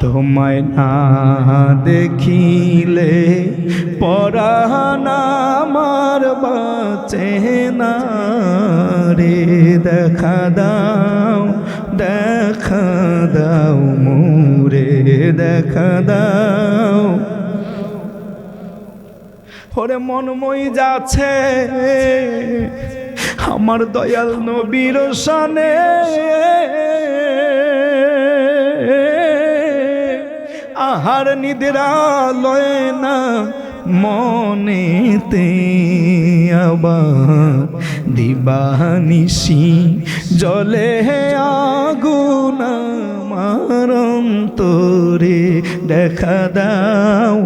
তোমায় না দেখিলে পরাণ আমার বাঁচে না রে। দেখা দাও দেখা দাও মোরে, দেখা দাও। ওরে মনময় যাচ্ছে, আমার দয়াল নবীর সনে। আহার নিদ্রা লয় না মনেতে আবার দিবানিসি জলে আগুন আমার অন্তরে দেখা দাও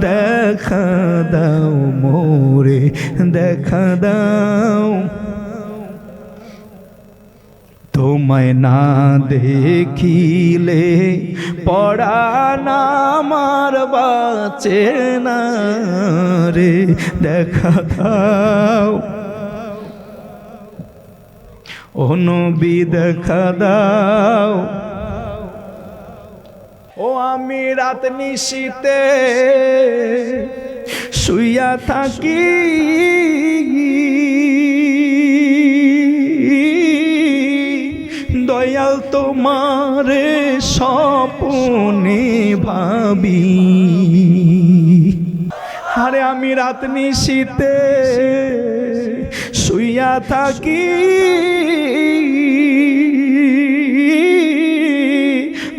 দেখা দাও মোরে, দেখা দাও। তোমায় না দেখিলে পড়ান আমার বাঁচে না রে, দেখা দাও। ও নবী, দেখা দাও। ও আমি রাত নিশীতে শুইয়া থাকি। তোমারে স্বপনে ভাবি। আরে আমি রাত নিশীতে শুইয়া থাকি।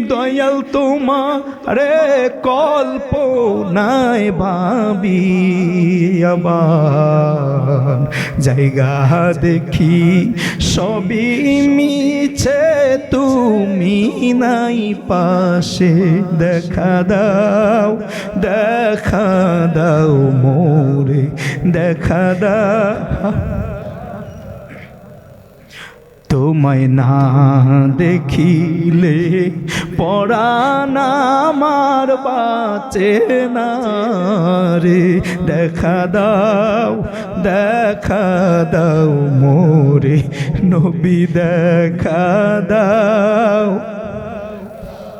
দয়াল তোমারে কল্প নাই ভাবি আবার। জায়গা দেখি সবই মিছে। তুমি নাই পাশে দেখা দাও দেখা দাও মোরে দেখা দাও। তোমায় না দেখিলে পরাণ আমার বাঁচে না রে। দেখা দাও দেখা দাও মোরে, নবী দেখা দাও।